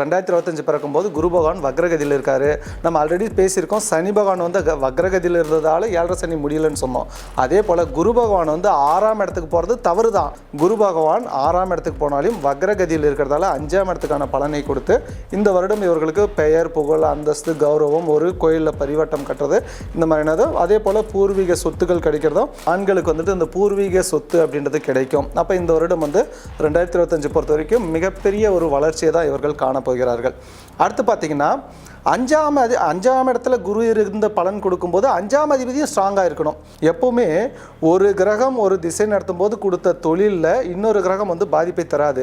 ரெண்டாயிரத்தி இருபத்தஞ்சு பிறக்கும்போது குரு பகவான் வக்ரகதியில் இருக்காரு. நம்ம ஆல்ரெடி பேசியிருக்கோம் சனி பகவான் வந்து வக்ரகதியில் இருந்ததால ஏழரை சனி முடியலன்னு சொன்னோம். அதே போல் குரு பகவான் வந்து ஆறாம் இடத்துக்கு போகிறது தவறு தான் குரு பகவான் ஆறாம் இடத்துக்கு போனாலும் வக்ரகதியில் இருக்கிறதால அஞ்சாம் இடத்துக்கான பலனை கொடுத்து இந்த வருடம் இவர்களுக்கு பெயர் புகழ் அந்தஸ்து கௌரவம் ஒரு கோயிலில் பரிவட்டம் கட்டுறது இந்த மாதிரியானது அதே போல் பூர்வீக சொத்துக்கள் கிடைக்கிறதும் ஆண்களுக்கு வந்துட்டு இந்த பூர்வீக சொத்து அப்படின்றது கிடைக்கும். அப்போ இந்த வருடம் வந்து ரெண்டாயிரத்தி இருபத்தஞ்சு பொறுத்த வரைக்கும் மிகப்பெரிய ஒரு வளர்ச்சியை தான் இவர்கள் போகிறார்கள். அடுத்து பார்த்தீங்கன்னா அஞ்சாம் அதி அஞ்சாம் இடத்துல குரு இருந்த பலன் கொடுக்கும்போது அஞ்சாம் அதிபதியும் ஸ்ட்ராங்காக இருக்கணும். எப்போவுமே ஒரு கிரகம் ஒரு திசை நடத்தும் போது கொடுத்த தொழிலில் இன்னொரு கிரகம் வந்து பாதிப்பை தராது.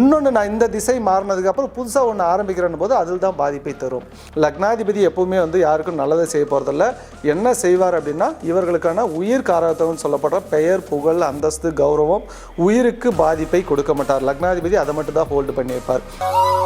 இன்னொன்று நான் இந்த திசை மாறினதுக்கப்புறம் புதுசாக ஒன்று ஆரம்பிக்கிறேன்னு போது அதில் தான் பாதிப்பை தரும். லக்னாதிபதி எப்போவுமே வந்து யாருக்கும் நல்லதை செய்ய போகிறதில்ல என்ன செய்வார் அப்படின்னா இவர்களுக்கான உயிர் காரகத்துவம் சொல்லப்படுற பெயர் புகழ் அந்தஸ்து கௌரவம் உயிருக்கு பாதிப்பை கொடுக்க மாட்டார். லக்னாதிபதி அதை மட்டும் தான் ஹோல்டு பண்ணி வைப்பார்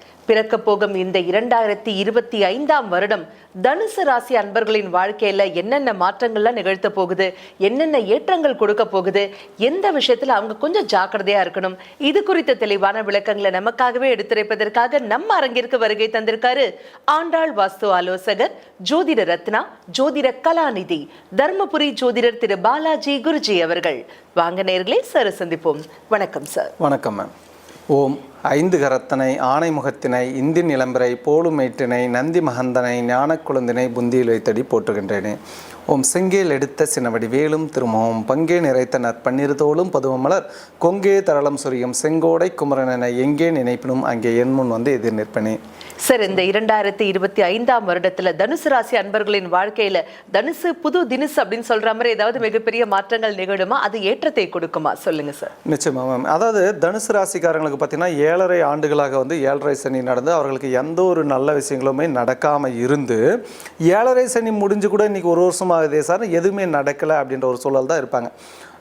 பிறக்க போகும் இந்த இரண்டாயிரத்தி இருபத்தி ஐந்தாம் வருடம் தனுசு ராசி அன்பர்களின் வாழ்க்கையில என்னென்ன மாற்றங்கள்லாம் நிகழ்த்த போகுது? என்னென்ன ஏற்றங்கள் கொடுக்க போகுது? எந்த விஷயத்துல அவங்க கொஞ்சம் ஜாக்கிரதையா இருக்கணும்? இது குறித்த தெளிவான விளக்கங்களை நமக்காகவே எடுத்துரைப்பதற்காக நம்ம அரங்கிற்கு வருகை தந்திருக்காரு ஆண்டாள் வாஸ்து ஆலோசகர் ஜோதிட ரத்னா ஜோதிட கலாநிதி தர்மபுரி ஜோதிடர் திரு பாலாஜி குருஜி அவர்கள். வாங்க நேர்களே சார் சந்திப்போம். வணக்கம் சார். வணக்கம் மேம். ஓம். ஐந்து கரத்தனை ஆணைமுகத்தினை இந்தின் இளம்பிறை போலுமேட்டினை நந்தி மகந்தனை ஞானக்குழுந்தினை புந்தியில் வைத்தடி போற்றுகின்றேனே. ஓம் செங்கேல் எடுத்த சினவடி வேலும் திருமோம் பங்கே நிறைத்த நற்பன்னிரு தோளும் பதுவமலர் கொங்கே தரளம் சொரியும் செங்கோடை குமரனென எங்கே நினைப்பினும் அங்கே என் முன் வந்து எதிர் நிற்பனே. சார் இந்த இரண்டாயிரத்தி இருபத்தி ஐந்தாம் வருடத்துல தனுசு ராசி அன்பர்களின் வாழ்க்கையில தனுசு புது தினுசு அப்படின்னு சொல்ற மாதிரி ஏதாவது மிகப்பெரிய மாற்றங்கள் நிகழுமா? அது ஏற்றத்தை கொடுக்குமா? சொல்லுங்க சார். நிச்சயமா மேம் அதாவது தனுசு ராசிக்காரங்களுக்கு பார்த்தீங்கன்னா ஏழரை ஆண்டுகளாக வந்து ஏழரை சனி நடந்து அவர்களுக்கு எந்த ஒரு நல்ல விஷயங்களுமே நடக்காமல் இருந்து ஏழரை சனி முடிஞ்சு கூட இன்னைக்கு ஒரு வருஷம் ஆகுதே சார் எதுவுமே நடக்கலை அப்படின்ற ஒரு சூழல் தான் இருப்பாங்க.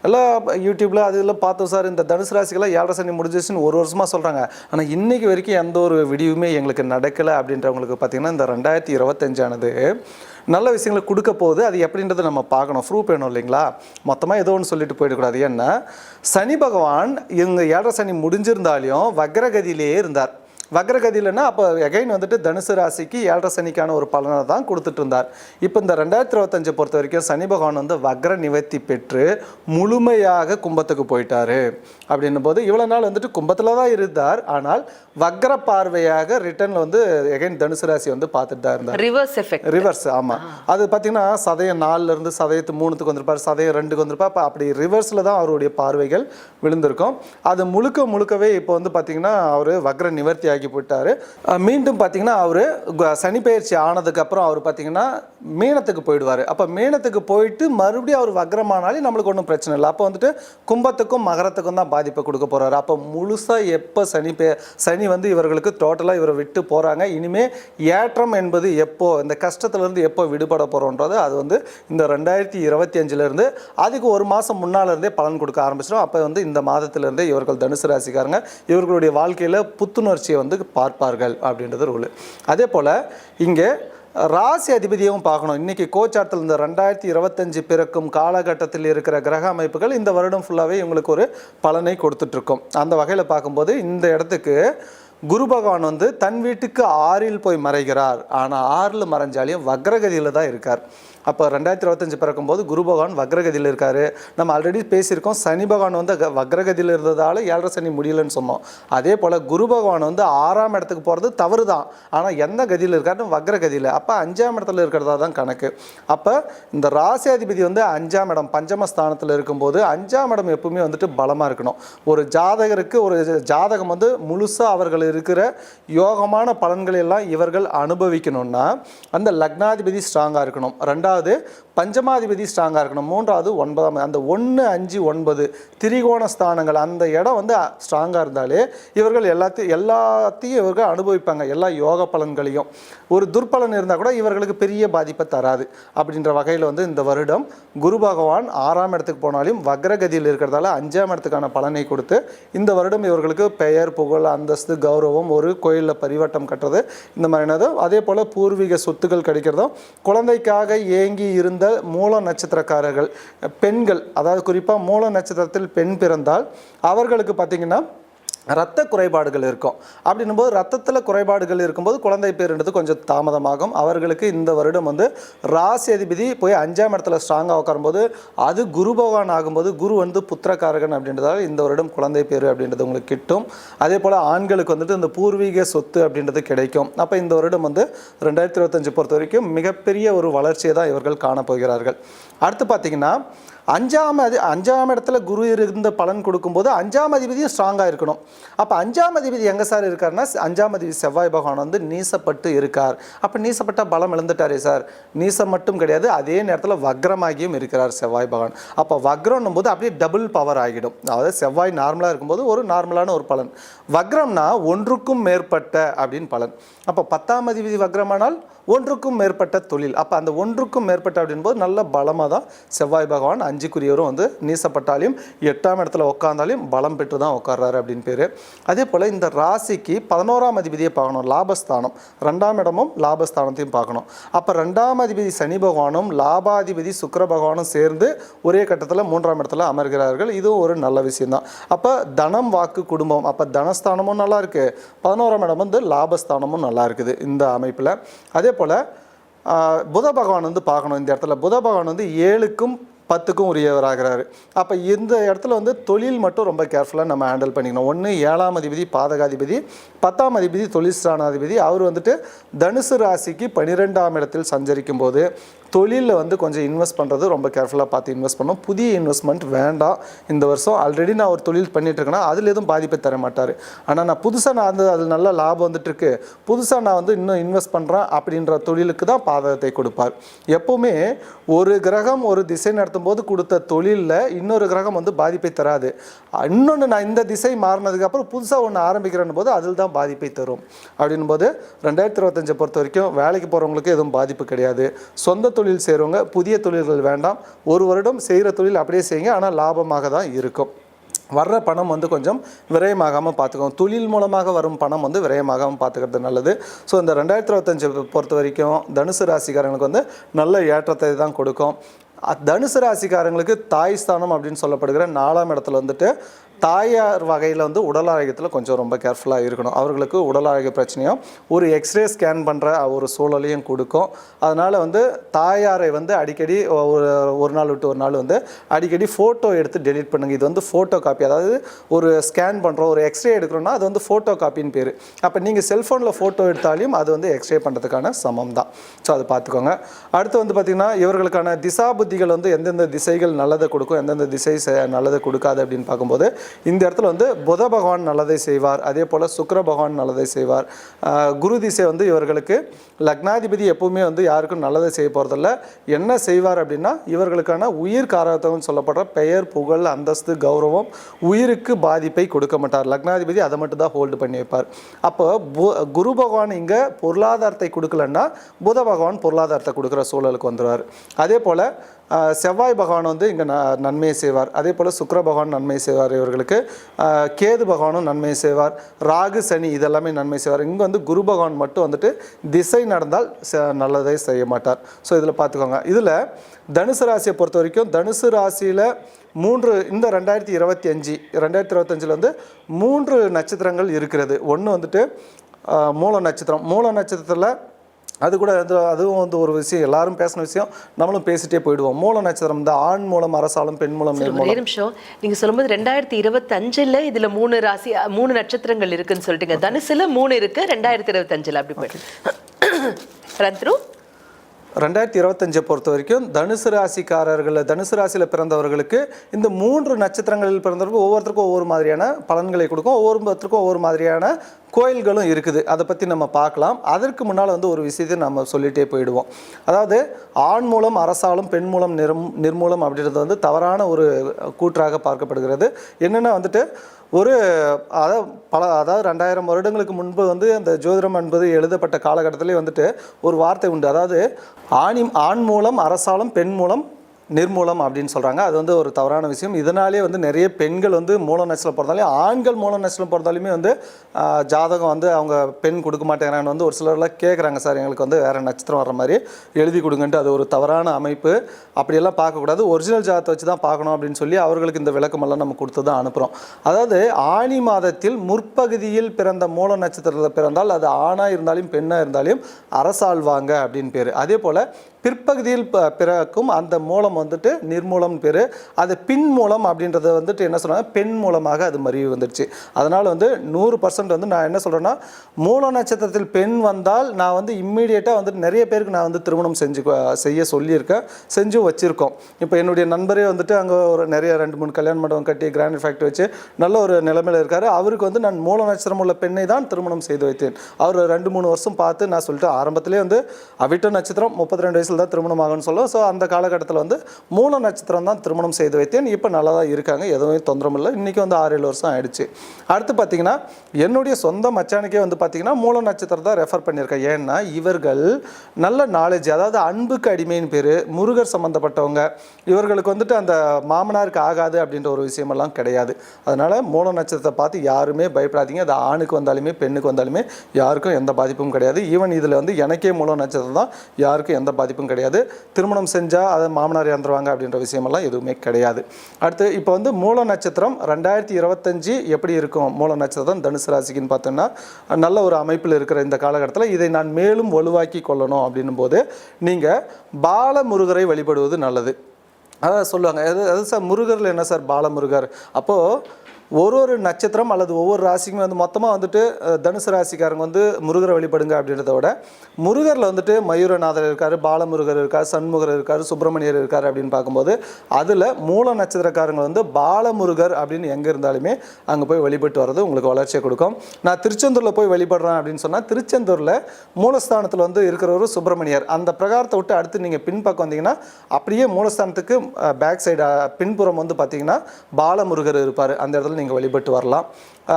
எல்லாம் யூடியூப்பில் அது இதெல்லாம் பார்த்தோம் சார் இந்த தனுசு ராசிக்கெல்லாம் ஏழரை சனி முடிஞ்சிச்சுன்னு ஒரு வருஷமாக சொல்கிறாங்க ஆனால் இன்றைக்கி வரைக்கும் எந்த ஒரு விடியுமே எங்களுக்கு நடக்கலை அப்படின்றவங்களுக்கு பார்த்தீங்கன்னா இந்த ரெண்டாயிரத்தி இருபத்தஞ்சானது நல்ல விஷயங்களை கொடுக்க போகுது. அது எப்படின்றத நம்ம பார்க்கணும். ப்ரூஃப் வேணும் இல்லைங்களா? மொத்தமாக ஏதோ ஒன்று சொல்லிட்டு போயிடக்கூடாது. ஏன்னா சனி பகவான் இவங்க ஏழரை சனி முடிஞ்சிருந்தாலையும் வக்ரகதியிலேயே இருந்தார். வக்ரகதியிலன்னா அப்போ எகைன் வந்துட்டு தனுசு ராசிக்கு ஏழரை சனிக்கான ஒரு பலனை தான் கொடுத்துட்டு இருந்தார் இப்போ இந்த ரெண்டாயிரத்தி இருபத்தஞ்சை பொறுத்த வரைக்கும் சனி பகவான் வந்து வக்ர நிவர்த்தி பெற்று முழுமையாக கும்பத்துக்கு போயிட்டாரு. அப்படின்னும் போது இவ்வளோ நாள் வந்துட்டு கும்பத்தில் தான் இருந்தார். ஆனால் வக்ர பார்வையாக ரிட்டர்னில் வந்து எகைன் தனுசு ராசி வந்து பார்த்துட்டு தான் இருந்தார். ரிவர்ஸ் எஃபெக்ட் ரிவர்ஸ் ஆமாம் அது பார்த்தீங்கன்னா சதயம் நாலுல இருந்து சதயத்து மூணுத்துக்கு வந்திருப்பார். சதயம் ரெண்டுக்கு வந்திருப்பார் அப்போ அப்படி ரிவர்ஸில் தான் அவருடைய பார்வைகள் விழுந்திருக்கும். அது முழுக்க முழுக்கவே இப்போ வந்து பார்த்தீங்கன்னா அவர் வக்ர நிவர்த்தி ஆகி போயிட்டார். மீண்டும் பார்த்தீங்கன்னா அவர் சனி பயிற்சி ஆனதுக்கப்புறம் அவர் பார்த்தீங்கன்னா மீனத்துக்கு போயிடுவார். அப்போ மீனத்துக்கு போயிட்டு மறுபடியும் அவர் வக்ரமானாலே நம்மளுக்கு ஒன்றும் பிரச்சனை இல்லை. அப்போ வந்துட்டு கும்பத்துக்கும் மகரத்துக்கும் தான் பாதிப்பை கொடுக்க போகிறாரு அப்போ முழுசாக எப்போ சனி பே சனி வந்து இவர்களுக்கு டோட்டலாக இவரை விட்டு போகிறாங்க இனிமேல் ஏற்றம் என்பது எப்போ இந்த கஷ்டத்துலேருந்து எப்போ விடுபட போகிறோன்றது அது வந்து இந்த ரெண்டாயிரத்தி இருபத்தி அஞ்சுலேருந்து அதுக்கு ஒரு மாதம் முன்னாலேருந்தே பலன் கொடுக்க ஆரம்பிச்சிடும். அப்போ வந்து இந்த மாதத்திலிருந்தே இவர்கள் தனுசு ராசிக்காரங்க இவர்களுடைய வாழ்க்கையில் புத்துணர்ச்சியை வந்து பார்ப்பார்கள் அப்படின்றது ரூல் அதே போல் இங்கே ராசி அதிபதியும் பார்க்கணும். இன்னைக்கு கோச்சாரத்தில் இந்த ரெண்டாயிரத்தி இருபத்தஞ்சு பிறக்கும் காலகட்டத்தில் இருக்கிற கிரக அமைப்புகள் இந்த வருடம் ஃபுல்லாகவே இவங்களுக்கு ஒரு பலனை கொடுத்துட்ருக்கும். அந்த வகையில் பார்க்கும்போது இந்த இடத்துக்கு குரு பகவான் வந்து தன் வீட்டுக்கு ஆறில் போய் மறைகிறார். ஆனால் ஆறில் மறைஞ்சாலையும் வக்ரகதியில் தான் இருக்கார். அப்போ ரெண்டாயிரத்தி இருபத்தஞ்சு பிறக்கும்போது குரு பகவான் வக்ரகதியில் இருக்கார். நம்ம ஆல்ரெடி பேசியிருக்கோம் சனி பகவான் வந்து வக்ரகதியில் இருந்ததால் ஏழரை சனி முடியலன்னு சொன்னோம். அதே போல் குரு பகவான் வந்து ஆறாம் இடத்துக்கு போகிறது தவறு தான் ஆனால் எந்த கதியில் இருக்காருன்னு வக்ரகதியில். அப்போ அஞ்சாம் இடத்துல இருக்கிறதா தான் கணக்கு. அப்போ இந்த ராசியாதிபதி வந்து அஞ்சாம் இடம் பஞ்சமஸ்தானத்தில் இருக்கும்போது அஞ்சாம் இடம் எப்பவுமே வந்துட்டு பலமாக இருக்கணும். ஒரு ஜாதகருக்கு ஒரு ஜாதகம் வந்து முழுசாக அவர்கள் இருக்கிற யோகமான பலன்களை எல்லாம் இவர்கள் அனுபவிக்கணும்னா அந்த லக்னாதிபதி ஸ்ட்ராங்காக இருக்கணும். ரெண்டாவது பஞ்சமாதிபதி ஸ்ட்ராங்காக இருக்கணும். மூன்றாவது ஒன்பதாம் அந்த ஒன்று அஞ்சு ஒன்பது திரிகோண ஸ்தானங்கள் அந்த இடம் வந்து ஸ்ட்ராங்காக இருந்தாலே இவர்கள் எல்லாத்தையும் எல்லாத்தையும் இவர்கள் அனுபவிப்பாங்க. எல்லா யோக பலன்களையும். ஒரு துர்பலன் இருந்தால் கூட இவர்களுக்கு பெரிய பாதிப்பை தராது. அப்படின்ற வகையில் வந்து இந்த வருடம் குரு பகவான் ஆறாம் இடத்துக்கு போனாலும் வக்ரகதியில் இருக்கிறதால அஞ்சாம் இடத்துக்கான பலனை கொடுத்து இந்த வருடம் இவர்களுக்கு பெயர் புகழ் அந்தஸ்து கௌரவம் ஒரு கோயிலில் பரிவட்டம் கட்டுறது இந்த மாதிரினதும் அதே போல் பூர்வீக சொத்துக்கள் கிடைக்கிறதும் குழந்தைக்காக தேங்கி இருந்த மூல நட்சத்திரக்காரர்கள் பெண்கள் அதாவது குறிப்பாக மூல நட்சத்திரத்தில் பெண் பிறந்தால் அவர்களுக்கு பார்த்திங்கன்னா ரத்த குறைபாடுகள் இருக்கும். அப்படின்னும்போது ரத்தத்தில் குறைபாடுகள் இருக்கும்போது குழந்தை பேருன்றது கொஞ்சம் தாமதமாகும். அவர்களுக்கு இந்த வருடம் வந்து ராசி அதிபதி போய் அஞ்சாம் இடத்துல ஸ்ட்ராங்காக உட்காரும்போது அது குரு பகவான் ஆகும்போது குரு வந்து புத்திரக்காரகன் அப்படின்றதால இந்த வருடம் குழந்தை பேர் அப்படின்றது உங்களுக்கு கிட்டும். அதே போல் ஆண்களுக்கு வந்துட்டு இந்த பூர்வீக சொத்து அப்படின்றது கிடைக்கும். அப்போ இந்த வருடம் வந்து ரெண்டாயிரத்தி இருபத்தஞ்சு பொறுத்த வரைக்கும் மிகப்பெரிய ஒரு வளர்ச்சியை தான் இவர்கள் காணப்போகிறார்கள். அடுத்து பார்த்தீங்கன்னா அஞ்சாம் அதி அஞ்சாம் இடத்துல குரு இருந்த பலன் கொடுக்கும்போது அஞ்சாம் அதிபதியும் ஸ்ட்ராங்காக இருக்கணும். அப்போ அஞ்சாம் அதிபதி எங்கே சார் இருக்காருன்னா அஞ்சாம் அதிபதி செவ்வாய் பகவான் வந்து நீசப்பட்டு இருக்கார். அப்போ நீசப்பட்ட பலம் இழந்துட்டாரே சார் நீசம் மட்டும் கிடையாது அதே நேரத்தில் வக்ரமாகியும் இருக்கிறார் செவ்வாய் பகவான். அப்போ வக்ரம்னும் போது அப்படியே டபுள் பவர் ஆகிடும். அதாவது செவ்வாய் நார்மலாக இருக்கும்போது ஒரு நார்மலான ஒரு பலன். வக்ரம்னா ஒன்றுக்கும் மேற்பட்ட அப்படின்னு பலன். அப்போ பத்தாம் அதிபதி வக்ரமானால் ஒன்றுக்கும் மேற்பட்ட தொழில். அப்போ அந்த ஒன்றுக்கும் மேற்பட்ட அப்படின்போது நல்ல பலமாக தான் செவ்வாய் பகவான் அஞ்சுக்குரியவரும் வந்து நீசப்பட்டாலையும் எட்டாம் இடத்துல உட்காந்தாலையும் பலம் பெற்று தான் உட்கார்றாரு அப்படின்னு பேர். அதே போல் இந்த ராசிக்கு பதினோராம் அதிபதியை பார்க்கணும் லாபஸ்தானம். ரெண்டாம் இடமும் லாபஸ்தானத்தையும் பார்க்கணும். அப்போ ரெண்டாம் அதிபதி சனி பகவானும் லாபாதிபதி சுக்கிர பகவானும் சேர்ந்து ஒரே கட்டத்தில் மூன்றாம் இடத்துல அமர்கிறார்கள். இதுவும் ஒரு நல்ல விஷயம்தான். அப்போ தனம் வாக்கு குடும்பம். அப்போ தனஸ்தானமும் நல்லா இருக்கு. பதினோராம் இடம் வந்து லாபஸ்தானமும் நல்லா இருக்குது இந்த அமைப்பில். அதே போல் புத பகவான் வந்து பார்க்கணும் இந்த இடத்துல. புத பகவான் வந்து ஏழுக்கும் பத்துக்கும் உரியவராகிறாரு. அப்போ இந்த இடத்துல வந்து தொழில் மட்டும் ரொம்ப கேர்ஃபுல்லாக நம்ம ஹேண்டில் பண்ணிக்கணும். ஒன்று ஏழாம் அதிபதி பாதகாதிபதி பத்தாம் அதிபதி தொழில் ஸ்தானாதிபதி. அவர் வந்துட்டு தனுசு ராசிக்கு பன்னிரெண்டாம் இடத்தில் சஞ்சரிக்கும் போது தொழிலில் வந்து கொஞ்சம் இன்வெஸ்ட் பண்ணுறது ரொம்ப கேர்ஃபுல்லாக பார்த்து இன்வெஸ்ட் பண்ணணும். புதிய இன்வெஸ்ட்மெண்ட் வேண்டாம். இந்த வருஷம் ஆல்ரெடி நான் ஒரு தொழில் பண்ணிட்டு இருக்கேன்னா அதில் எதுவும் பாதிப்பை தர மாட்டார். ஆனால் நான் புதுசாக நான் வந்து அதில் நல்ல லாபம் வந்துட்டுருக்கு. புதுசாக நான் வந்து இன்னும் இன்வெஸ்ட் பண்ணுறேன் அப்படின்ற தொழிலுக்கு தான் பாதகத்தை கொடுப்பார். எப்போவுமே ஒரு கிரகம் ஒரு திசை நடத்தும் போது கொடுத்த தொழிலில் இன்னொரு கிரகம் வந்து பாதிப்பை தராது. இன்னொன்று நான் இந்த திசை மாறினதுக்கப்புறம் புதுசாக ஒன்று ஆரம்பிக்கிறேன் போது அதில் தான் பாதிப்பை தரும். அப்படின்னும் போது ரெண்டாயிரத்தி இருபத்தஞ்சை பொறுத்த வரைக்கும் வேலைக்கு போகிறவங்களுக்கு எதுவும் பாதிப்பு கிடையாது. சொந்த தொழில் செய்கிறவங்க புதிய தொழில்கள் வேண்டாம். ஒரு வருடம் செய்கிற தொழில் அப்படியே செய்யுங்க. ஆனால் லாபமாக தான் இருக்கும். வர்ற பணம் வந்து கொஞ்சம் விரயமாகாமல் பார்த்துக்கோங்க தொழில் மூலமாக வரும் பணம் வந்து விரயமாகாமல் பார்த்துக்கிறது நல்லது. ஸோ இந்த ரெண்டாயிரத்தி இருபத்தஞ்சு பொறுத்த வரைக்கும் தனுசு ராசிக்காரங்களுக்கு வந்து நல்ல ஏற்றத்தை தான் கொடுக்கும். தனுசு ராசிக்காரங்களுக்கு தாய் ஸ்தானம் அப்படின்னு சொல்லப்படுகிற நாலாம் இடத்துல வந்துட்டு தாயார் வகையில் வந்து உடல் ஆரோக்கியத்தில் கொஞ்சம் ரொம்ப கேர்ஃபுல்லாக இருக்கணும். அவர்களுக்கு உடல் ஆரோக்கிய பிரச்சனையும் ஒரு எக்ஸ்ரே ஸ்கேன் பண்ணுற ஒரு சூழலையும் கொடுக்கும். அதனால் வந்து தாயாரை வந்து அடிக்கடி ஒரு ஒரு நாள் விட்டு ஒரு நாள் வந்து அடிக்கடி ஃபோட்டோ எடுத்து டெலிட் பண்ணுங்கள் இது வந்து ஃபோட்டோ காப்பி அதாவது ஒரு ஸ்கேன் பண்ணுறோம் ஒரு எக்ஸ்ரே எடுக்கிறோம்னா அது வந்து ஃபோட்டோ காப்பின்னு பேர். அப்போ நீங்கள் செல்ஃபோனில் ஃபோட்டோ எடுத்தாலையும் அது வந்து எக்ஸ்ரே பண்ணுறதுக்கான சமம் தான். ஸோ அதை பார்த்துக்கோங்க அடுத்து வந்து பார்த்திங்கன்னா இவர்களுக்கான திசா புத்திகள் வந்து எந்தெந்த திசைகள் நல்லதை கொடுக்கும் எந்தெந்த திசை நல்லதை கொடுக்காது அப்படின்னு பார்க்கும்போது இந்த இடத்துல வந்து புத பகவான் நல்லதை செய்வார். அதே போல் சுக்கர பகவான் நல்லதை செய்வார். குரு திசை வந்து இவர்களுக்கு லக்னாதிபதி எப்பவுமே வந்து யாருக்கும் நல்லதை செய்ய போகிறதில்ல என்ன செய்வார் அப்படின்னா இவர்களுக்கான உயிர் காரகத்துவம் சொல்லப்படுற பெயர் புகழ் அந்தஸ்து கௌரவம் உயிருக்கு பாதிப்பை கொடுக்க மாட்டார். லக்னாதிபதி அதை மட்டும் தான் ஹோல்டு பண்ணி வைப்பார். அப்போ பு- குரு பகவான் இங்கே பொருளாதாரத்தை கொடுக்கலன்னா புத பகவான் பொருளாதாரத்தை கொடுக்குற சூழலுக்கு வந்துடுவார் அதே போல் செவ்வாய் பகவான் வந்து இங்கே ந நன்மையை செய்வார். அதே போல் சுக்கர பகவான் நன்மை செய்வார் இவர்களுக்கு. கேது பகவானும் நன்மை செய்வார். ராகு சனி இதெல்லாமே நன்மை செய்வார். இங்கே வந்து குரு பகவான் மட்டும் வந்துட்டு திசை நடந்தால் ச- நல்லதை செய்ய மாட்டார். ஸோ இதில் பார்த்துக்கோங்க இதில் தனுசு ராசியை பொறுத்த வரைக்கும் தனுசு ராசியில் மூன்று இந்த ரெண்டாயிரத்தி இருபத்தி அஞ்சு ரெண்டாயிரத்தி இருபத்தஞ்சில் வந்து மூன்று நட்சத்திரங்கள் இருக்கிறது. ஒன்று வந்துட்டு மூல நட்சத்திரம். மூல நட்சத்திரத்தில் அது கூட அது அதுவும் வந்து ஒரு விஷயம் எல்லாரும் பேசின விஷயம் நம்மளும் பேசிட்டே போயிடுவோம். மூல நட்சத்திரம் இந்த ஆண் மூலம் அரசாலும் பெண் மூலம் ஒரே நிமிஷம். நீங்க சொல்லும்போது ரெண்டாயிரத்தி இருபத்தி அஞ்சுல இதுல மூணு ராசி மூணு நட்சத்திரங்கள் இருக்குன்னு சொல்லிட்டீங்க. தனுசுல மூணு இருக்கு ரெண்டாயிரத்தி இருபத்தி அஞ்சுல அப்படி போயிட்டு. ரத்ரு? ரெண்டாயிரத்தி இருபத்தஞ்சை பொறுத்த வரைக்கும் தனுசு ராசிக்காரர்கள் தனுசு ராசியில் பிறந்தவர்களுக்கு இந்த மூன்று நட்சத்திரங்களில் பிறந்தவர்கள் ஒவ்வொருத்தருக்கும் ஒவ்வொரு மாதிரியான பலன்களை கொடுக்கும். ஒவ்வொருத்தருக்கும் ஒவ்வொரு மாதிரியான கோயில்களும் இருக்குது. அதை பற்றி நம்ம பார்க்கலாம். அதற்கு முன்னால் வந்து ஒரு விஷயத்தை நம்ம சொல்லிகிட்டே போயிடுவோம். அதாவது ஆண் மூலம் அரசாலும் பெண் மூலம் நிறம் நிர்மூலம் அப்படின்றது வந்து தவறான ஒரு கூற்றாக பார்க்கப்படுகிறது. என்னென்னா வந்துட்டு ஒரு அதாவது பல அதாவது ரெண்டாயிரம் வருடங்களுக்கு முன்பு வந்து அந்த ஜோதிடம் என்பது எழுதப்பட்ட காலகட்டத்திலே வந்துட்டு ஒரு வார்த்தை உண்டு. அதாவது ஆணி ஆண் மூலம் அரசாலும் பெண் மூலம் நிர்மூலம் அப்படின்னு சொல்கிறாங்க அது வந்து ஒரு தவறான விஷயம். இதனாலே வந்து நிறைய பெண்கள் வந்து மூல நட்சத்திரம் பிறந்தாலும் ஆண்கள் மூல நட்சத்திரம் பிறந்தாலுமே வந்து ஜாதகம் வந்து அவங்க பெண் கொடுக்க மாட்டேங்கிறாங்கன்னு வந்து ஒரு சிலர்லாம் கேட்குறாங்க சார். எங்களுக்கு வந்து வேறு நட்சத்திரம் வர்ற மாதிரி எழுதி கொடுங்கன்ட்டு. அது ஒரு தவறான அமைப்பு. அப்படியெல்லாம் பார்க்கக்கூடாது ஒரிஜினல் ஜாதகத்தை வச்சு தான் பார்க்கணும் அப்படின்னு சொல்லி அவர்களுக்கு இந்த விளக்கமெல்லாம் நம்ம கொடுத்து தான் அனுப்புகிறோம் அதாவது ஆணி மாதத்தில் முற்பகுதியில் பிறந்த மூல நட்சத்திரத்தில் பிறந்தால் அது ஆணாக இருந்தாலும் பெண்ணாக இருந்தாலும் அரசாழ்வாங்க அப்படின்னு பேர். அதே போல் பிற்பகுதியில் ப- பிறக்கும் அந்த மூலம் வந்துட்டு நிர்மூலம் பேர் அது பின் மூலம் அப்படின்றத வந்துட்டு என்ன சொல்றாங்க? பெண் மூலமாக அது மறிவு வந்துடுச்சு. அதனால் வந்து நூறு பர்சன்ட் வந்து நான் என்ன சொல்கிறேன்னா மூல நட்சத்திரத்தில் பெண் வந்தால் நான் வந்து இம்மீடியட்டாக வந்துட்டு நிறைய பேருக்கு நான் வந்து திருமணம் செஞ்சு செய்ய சொல்லியிருக்கேன். செஞ்சும் வச்சுருக்கோம். இப்போ என்னுடைய நண்பரே வந்துட்டு அங்கே ஒரு நிறைய ரெண்டு மூணு கல்யாண மண்டபம் கட்டி கிராண்ட் ஃபேக்ட் வச்சு நல்ல ஒரு நிலைமையில் இருக்கார். அவருக்கு வந்து நான் மூல நட்சத்திரம் உள்ள பெண்ணை தான் திருமணம் செய்து வைத்தேன். அவர் ரெண்டு மூணு வருஷம் பார்த்து நான் சொல்லிட்டு ஆரம்பத்திலே வந்து அவிட்ட நட்சத்திரம் முப்பத்தி ரெண்டு வயசு வயசில் தான் திருமணம் ஆகும்னு சொல்லுவோம் ஸோ அந்த காலகட்டத்தில் வந்து மூல நட்சத்திரம் தான் திருமணம் செய்து வைத்தேன். இப்போ நல்லா தான் இருக்காங்க எதுவும் தொந்தரம் இல்லை. இன்றைக்கி வந்து ஆறு ஏழு வருஷம் ஆயிடுச்சு. அடுத்து பார்த்தீங்கன்னா என்னுடைய சொந்த மச்சானுக்கே வந்து பார்த்தீங்கன்னா மூல நட்சத்திரம் தான் ரெஃபர் பண்ணியிருக்கேன். ஏன்னா இவர்கள் நல்ல நாலேஜ் அதாவது அன்புக்கு அடிமையின் பேர் முருகர் சம்மந்தப்பட்டவங்க இவர்களுக்கு வந்துட்டு அந்த மாமனாருக்கு ஆகாது அப்படின்ற ஒரு விஷயமெல்லாம் கிடையாது. அதனால் மூல நட்சத்திரத்தை பார்த்து யாருமே பயப்படாதீங்க. அது ஆணுக்கு வந்தாலுமே பெண்ணுக்கு வந்தாலுமே யாருக்கும் எந்த பாதிப்பும் கிடையாது. ஈவன் இதில் வந்து எனக்கே மூல நட்சத்திரம் தான் யாருக்கும் எந்த பாதிப்பும் கிடையாது. திருமணம் செஞ்சால் அதை மாமனார் இறந்துருவாங்க அப்படின்ற விஷயமெல்லாம் எதுவுமே கிடையாது. அடுத்து இப்போ வந்து மூல நட்சத்திரம் ரெண்டாயிரத்தி இருபத்தஞ்சு எப்படி இருக்கும்? மூல நட்சத்திரம் தனுசு ராசிக்குன்னு பார்த்தோம்னா நல்ல ஒரு அமைப்பில் இருக்கிற இந்த காலகட்டத்தில் இதை நான் மேலும் வலுவாக்கி கொள்ளணும் அப்படின்னும் போது நீங்கள் பாலமுருகரை வழிபடுவது நல்லது. அதான் சொல்லுவாங்க அது அது சார் முருகரில் என்ன சார் பாலமுருகர்? அப்போது ஒரு ஒரு நட்சத்திரம் அல்லது ஒவ்வொரு ராசிக்குமே வந்து மொத்தமாக வந்துட்டு தனுசு ராசிக்காரங்க வந்து முருகரை வழிபடுங்க அப்படின்றத விட முருகரில் வந்துட்டு மயூரநாதர் இருக்கார் பாலமுருகர் இருக்கார் சண்முகர் இருக்கார் சுப்பிரமணியர் இருக்கார் அப்படின்னு பார்க்கும்போது அதில் மூல நட்சத்திரக்காரங்க வந்து பாலமுருகர் அப்படின்னு எங்கே இருந்தாலுமே அங்கே போய் வழிபட்டு வர்றது உங்களுக்கு வளர்ச்சியை கொடுக்கும். நான் திருச்செந்தூரில் போய் வழிபடுறேன் அப்படின்னு சொன்னால் திருச்செந்தூரில் மூலஸ்தானத்தில் வந்து இருக்கிறவர் சுப்பிரமணியர். அந்த பிரகாரத்தை விட்டு அடுத்து நீங்கள் பின்பக்கம் வந்தீங்கன்னா அப்படியே மூலஸ்தானத்துக்கு பேக் சைடு பின்புறம் வந்து பார்த்தீங்கன்னா பாலமுருகர் இருப்பார். அந்த இடத்துல நீங்கள் வழிபட்டு வரலாம்.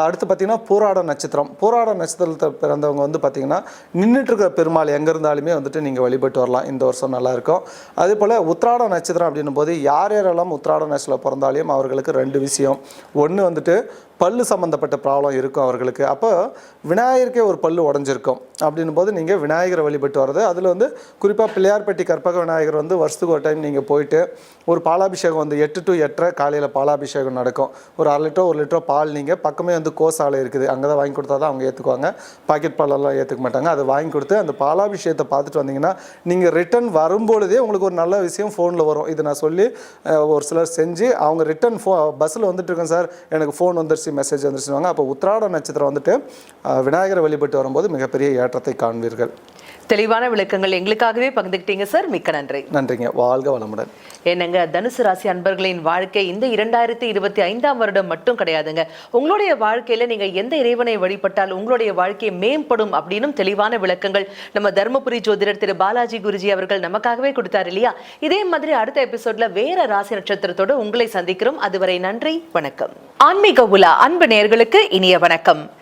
அடுத்து பார்த்தீங்கன்னா பூராட நட்சத்திரம். பூராட நட்சத்திரத்தில் பிறந்தவங்க வந்து பார்த்தீங்கன்னா நின்றுட்டு இருக்கிற பெருமாள் எங்கே இருந்தாலுமே வந்துட்டு நீங்கள் வழிபட்டு வரலாம். இந்த வருஷம் நல்லாயிருக்கும் அதே போல் உத்ராட நட்சத்திரம் அப்படின்னும் போது யார் யாரெல்லாம் உத்ராட நட்சத்திரம் பிறந்தாலையும் அவர்களுக்கு ரெண்டு விஷயம். ஒன்று வந்துட்டு பல்லு சம்மந்தப்பட்ட ப்ராப்ளம் இருக்கும் அவர்களுக்கு. அப்போ விநாயகருக்கே ஒரு பல்லு உடஞ்சிருக்கும். அப்படின்னும் போது நீங்கள் விநாயகரை வழிபட்டு வர்றது. அதில் வந்து குறிப்பாக பிள்ளையார்பட்டி கற்பக விநாயகர் வந்து வருஷத்துக்கு ஒரு டைம் நீங்கள் போயிட்டு ஒரு பாலாபிஷேகம் வந்து எட்டு டு எட்டரை காலையில் பாலாபிஷேகம் நடக்கும். ஒரு அரை லிட்டரோ ஒரு லிட்டரோ பால் நீங்கள் பக்கமே வந்து கோசாலை இருக்குது. அங்கே தான் வாங்கி கொடுத்தா தான் அவங்க ஏற்றுக்குவாங்க பாக்கெட் பாலெல்லாம் ஏற்றுக்க மாட்டாங்க. அதை வாங்கி கொடுத்து அந்த பாலாபிஷேகத்தை பார்த்துட்டு வந்தீங்கன்னா நீங்கள் ரிட்டர்ன் வரும்பொழுதே உங்களுக்கு ஒரு நல்ல விஷயம் ஃபோனில் வரும். இது நான் சொல்லி ஒரு சிலர் செஞ்சு அவங்க ரிட்டர்ன் ஃபோ பஸ்ஸில் வந்துட்டு இருக்கேன் சார். எனக்கு ஃபோன் வந்துருச்சு. மெசேஜ் வந்துருச்சுவாங்க அப்போ உத்ராட நட்சத்திரம் வந்துட்டு விநாயகரை வழிபட்டு வரும்போது மிகப்பெரிய ஏற்றத்தை காண்பீர்கள். தெளிவான விளக்கங்கள் எங்களுக்காகவே பகிர்ந்துக்கிட்டீங்க சார். மிக்க நன்றி. நன்றிங்க. வாழ்க வளமுடன். என்னங்க தனுசு ராசி அன்பர்களின் வாழ்க்கை இந்த இரண்டாயிரத்தி இருபத்தி ஐந்தாம் வருடம் மட்டும் கிடையாதுங்க. உங்களுடைய வாழ்க்கையில நீங்க எந்த இறைவனை வழிபட்டால் உங்களுடைய வாழ்க்கை மேம்படும் அப்படின்னும் தெளிவான விளக்கங்கள் நம்ம தர்மபுரி ஜோதிடர் திரு பாலாஜி குருஜி அவர்கள் நமக்காகவே கொடுத்தாரு இல்லையா? இதே மாதிரி அடுத்த எபிசோட்ல வேற ராசி நட்சத்திரத்தோட உங்களை சந்திக்கிறோம். அதுவரை நன்றி வணக்கம். ஆன்மீக உலா அன்பு நேயர்களுக்கு இனிய வணக்கம்.